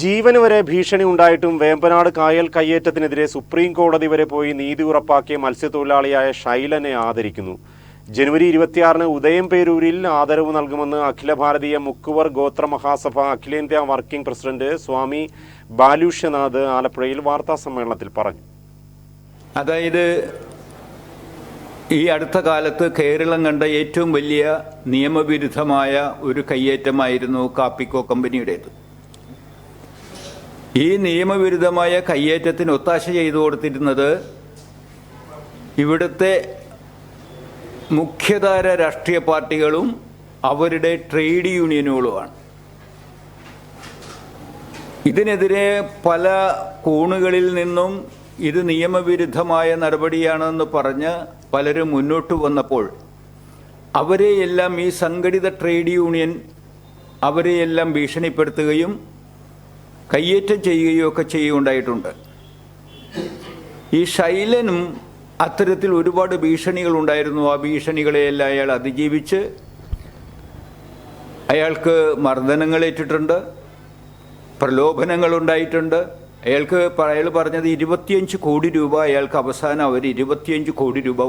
ജീവന് വരെ ഭീഷണി ഉണ്ടായിട്ടും വേമ്പനാട് കായൽ കയ്യേറ്റത്തിനെതിരെ സുപ്രീം കോടതി വരെ പോയി നീതി ഉറപ്പാക്കിയ മത്സ്യത്തൊഴിലാളിയായ ഷൈലനെ ആദരിക്കുന്നു. ജനുവരി ഇരുപത്തിയാറിന് ഉദയം പേരൂരിൽ ആദരവ് നൽകുമെന്ന് അഖില ഭാരതീയ മുക്കുവർ ഗോത്ര മഹാസഭ അഖിലേന്ത്യാ വർക്കിംഗ് പ്രസിഡന്റ് സ്വാമി ബാലുഷ്യനാഥ് ആലപ്പുഴയിൽ വാർത്താ സമ്മേളനത്തിൽ പറഞ്ഞു. അതായത് ഈ അടുത്ത കാലത്ത് കേരളം കണ്ട ഏറ്റവും വലിയ നിയമവിരുദ്ധമായ ഒരു കയ്യേറ്റമായിരുന്നു കാപ്പിക്കോ കമ്പനിയുടേത്. ഈ നിയമവിരുദ്ധമായ കയ്യേറ്റത്തിന് ഒത്താശ ചെയ്തു കൊടുത്തിരുന്നത് ഇവിടുത്തെ മുഖ്യധാര രാഷ്ട്രീയ പാർട്ടികളും അവരുടെ ട്രേഡ് യൂണിയനുകളുമാണ്. ഇതിനെതിരെ പല കോണുകളിൽ നിന്നും ഇത് നിയമവിരുദ്ധമായ നടപടിയാണെന്ന് പറഞ്ഞ് പലരും മുന്നോട്ട് വന്നപ്പോൾ അവരെയെല്ലാം ഈ സംഘടിത ട്രേഡ് യൂണിയൻ അവരെയെല്ലാം ഭീഷണിപ്പെടുത്തുകയും കയ്യേറ്റം ചെയ്യുകയോ ഒക്കെ ചെയ്യുകയുണ്ടായിട്ടുണ്ട്. ഈ ശൈലനും അത്തരത്തിൽ ഒരുപാട് ഭീഷണികൾ ഉണ്ടായിരുന്നു ആ ഭീഷണികളെയെല്ലാം അയാൾ അതിജീവിച്ച് അയാൾക്ക് പ്രലോഭനങ്ങൾ ഉണ്ടായിട്ടുണ്ട് അയാൾക്ക് അയാൾ പറഞ്ഞത് ഇരുപത്തിയഞ്ച് കോടി രൂപ അയാൾക്ക് അവസാനം അവർ ഇരുപത്തിയഞ്ച് കോടി രൂപ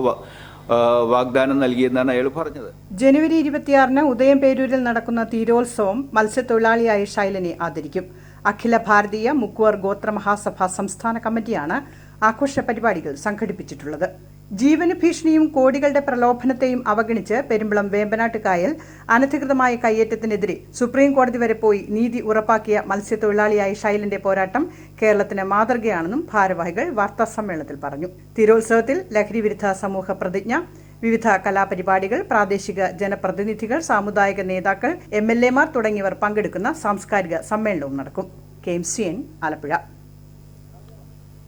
വാഗ്ദാനം നൽകിയെന്നാണ് അയാൾ പറഞ്ഞത്. ജനുവരി ഇരുപത്തിയാറിന് ഉദയം പേരൂരിൽ നടക്കുന്ന തീരോത്സവം മത്സ്യത്തൊഴിലാളിയായ ശൈലനെ ആദരിക്കും. അഖില ഭാരതീയ മുക്കുവർ ഗോത്ര മഹാസഭ സംസ്ഥാന കമ്മിറ്റിയാണ് ആഘോഷ പരിപാടികൾ സംഘടിപ്പിച്ചിട്ടുള്ളത്. ജീവന ഭീഷണിയും കോടികളുടെ പ്രലോഭനത്തെയും അവഗണിച്ച് പെരുമ്പളം വേമ്പനാട്ട് കായൽ അനധികൃതമായ കയ്യേറ്റത്തിനെതിരെ സുപ്രീം കോടതി വരെ പോയി നീതി ഉറപ്പാക്കിയ മത്സ്യത്തൊഴിലാളിയായ ശൈലന്റെ പോരാട്ടം കേരളത്തിന് മാതൃകയാണെന്നും ഭാരവാഹികൾ വാർത്താസമ്മേളനത്തിൽ പറഞ്ഞു. തിരോത്സവത്തിൽ ലഹരി വിരുദ്ധ സമൂഹ പ്രതിജ്ഞ വിവിധ കലാപരിപാടികൾ പ്രാദേശിക ജനപ്രതിനിധികൾ സാമുദായിക നേതാക്കൾ എം എൽ എമാർ തുടങ്ങിയവർ പങ്കെടുക്കുന്ന സാംസ്കാരിക സമ്മേളനവും നടക്കും. K M C N Alappuzha.